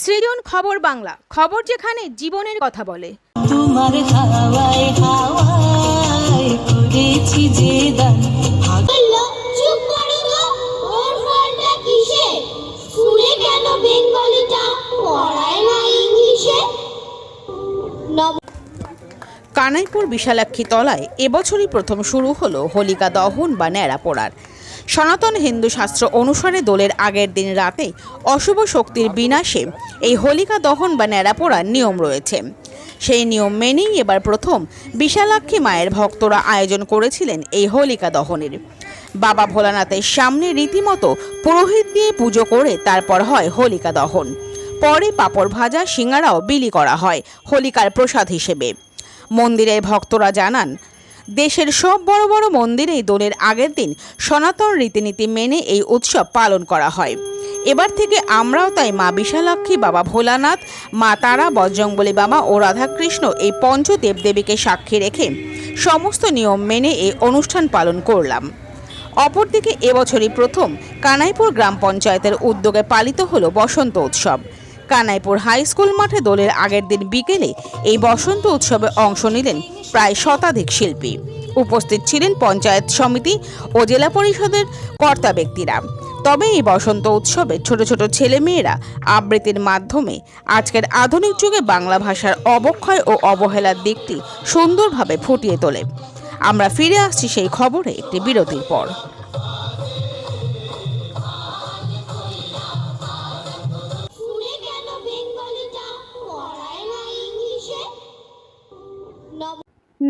সৃজন খবর বাংলা খবর যেখানে জীবনের কথা বলে। তোমার হাওয়ায় হাওয়ায় করেছি যে দান। কানাইপুর বিশালাক্ষী তলায় এবছরই প্রথম শুরু হলো হোলিকা দহন বা ন্যাড়া পোড়ার। সনাতন হিন্দু শাস্ত্র অনুসারে দোলের আগের দিন রাতে অশুভ শক্তির বিনাশে এই হোলিকা দহন বা ন্যাড়া পোড়ার নিয়ম রয়েছে। সেই নিয়ম মেনেই এবার প্রথম বিশালাক্ষী মায়ের ভক্তরা আয়োজন করেছিলেন এই হোলিকা দহনের। বাবা ভোলানাথের সামনে রীতিমতো পুরোহিত দিয়ে পুজো করে তারপর হয় হোলিকা দহন। পরে পাপড় ভাজা, সিঙ্গারাও বিলি করা হয় হোলিকার প্রসাদ হিসেবে। মন্দিরের ভক্তরা জানান দেশের সব বড় বড় মন্দিরেই দোলের আগের দিন সনাতন রীতিনীতি মেনে এই উৎসব পালন করা হয়। এবার থেকে আমরাও তাই মা বিশালাক্ষী, বাবা ভোলানাথ, মা তারা, বজরংবলী বাবা ও রাধাকৃষ্ণ এই পঞ্চ দেবদেবীকে সাক্ষী রেখে সমস্ত নিয়ম মেনে এই অনুষ্ঠান পালন করলাম। অপরদিকে এবছরই প্রথম কানাইপুর গ্রাম পঞ্চায়েতের উদ্যোগে পালিত হলো বসন্ত উৎসব। কানাইপুর হাই স্কুল মাঠে দোলের আগের দিন বিকেলে এই বসন্ত উৎসবে অংশ নিলেন প্রায় শতাধিক শিল্পী। উপস্থিত ছিলেন পঞ্চায়েত সমিতি ও জেলা পরিষদের কর্তা ব্যক্তিরা। তবে এই বসন্ত উৎসবে ছোট ছোট ছেলেমেয়েরা আবৃত্তির মাধ্যমে আজকের আধুনিক যুগে বাংলা ভাষার অবক্ষয় ও অবহেলার দিকটি সুন্দরভাবে ফুটিয়ে তোলে। আমরা ফিরে আসছি সেই খবরে একটি বিরতির পর।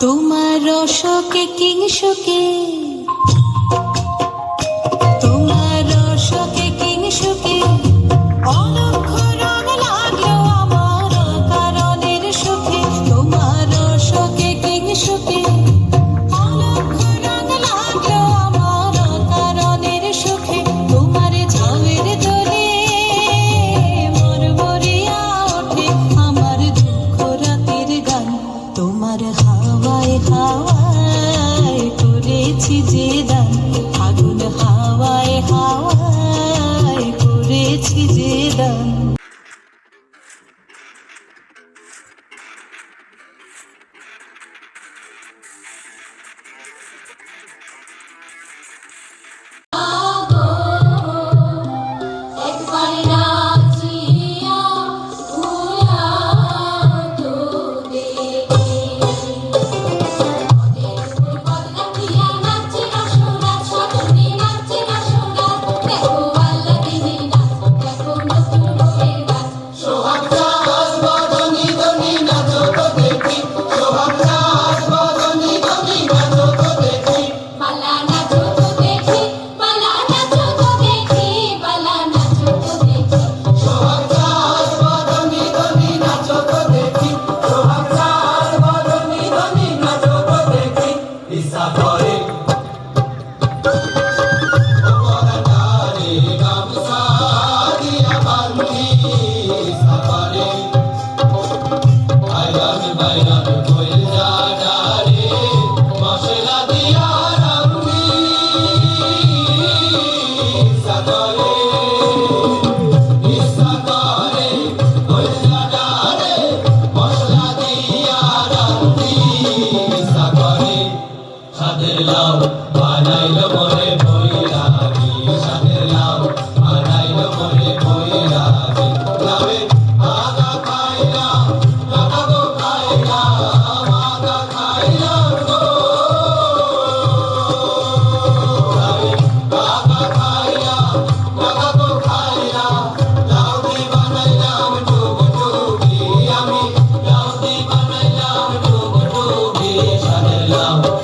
তোমার রসকে কিংসকে তোমার রসকে কিংসকে অলক্ষ Love.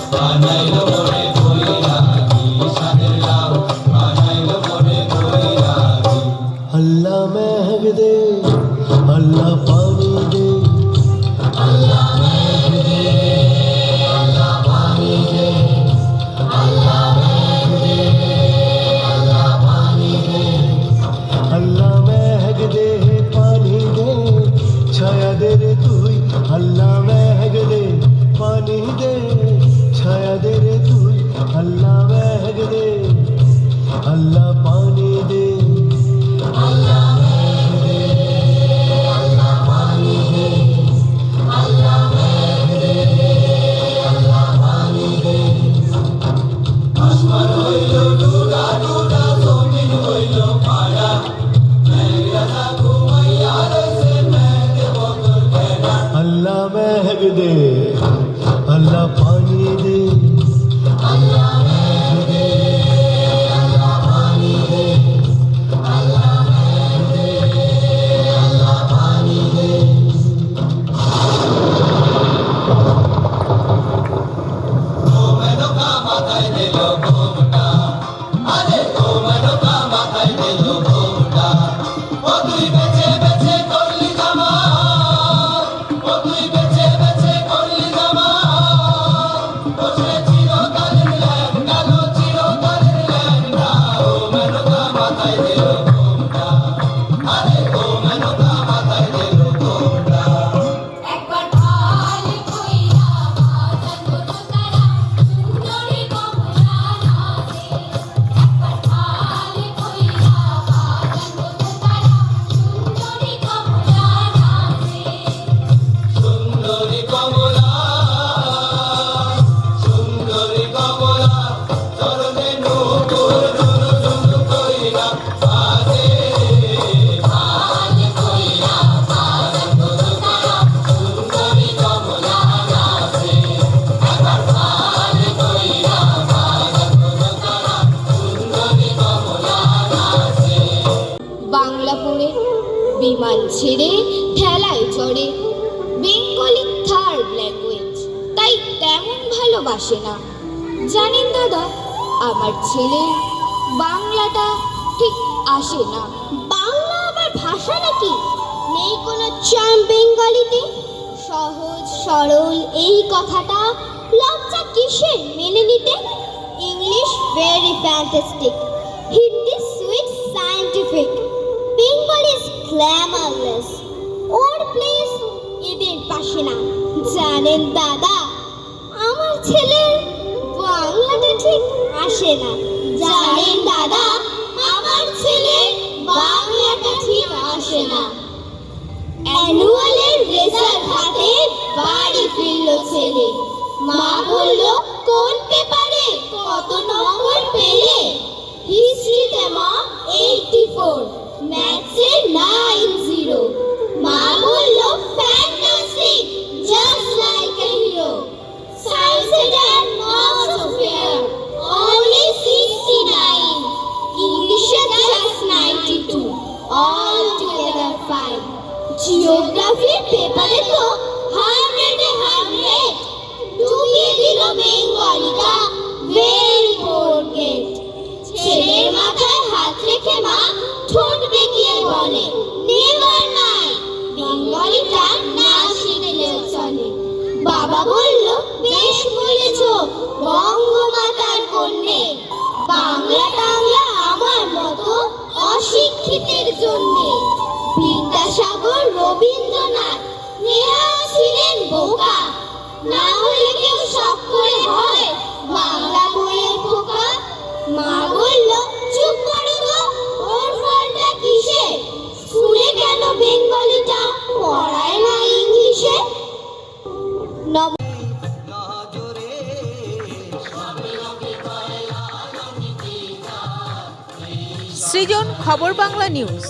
মেঘ দে। আল্লাহ পানি দে। আল্লাহ ভালোবাসে না। জানেন দাদা, আমার ছেলে বাংলাটা ঠিক আসে না। বাংলা আবার ভাষা নাকি? নেই কোনো চাম বেঙ্গলিতে? সহজ, সরল এই কথাটা লজ্জা কিসের মেনে নিতে? English very fantastic Hindi sweet scientific Bengal is glamourless or place এদের পাশে না। জানেন দাদা আসে না জানেন দাদা, আমার ছেলের বাংলাটা ঠিক আসে না। অ্যানুয়ালের রেজাল্ট হাতে বাড়ি ফিরল ছেলে। মা বলল, কোন পেপারে কত নম্বর পেলে? হিস্ট্রিতে, মা এইটি ফোর। ম্যাথসে নাইন জিরো। মা বলল, ফ্যান্টাস্টিক, জাস্ট বলে নেভার মাইন্ড বেঙ্গলিটা না শিখলেও চলে। বাবা বলল, বেশ বলেছ, বঙ্গমাতার কন্যে, বাংলা টাংলা আমার মতো অশিক্ষিতের জন্যে। বিদ্যাসাগর রবীন্দ্রনাথ নেহা ছিলেন বোকা। না হলে কেউ শখ করে হয় বাংলা সৃজন খবর বাংলা নিউজ।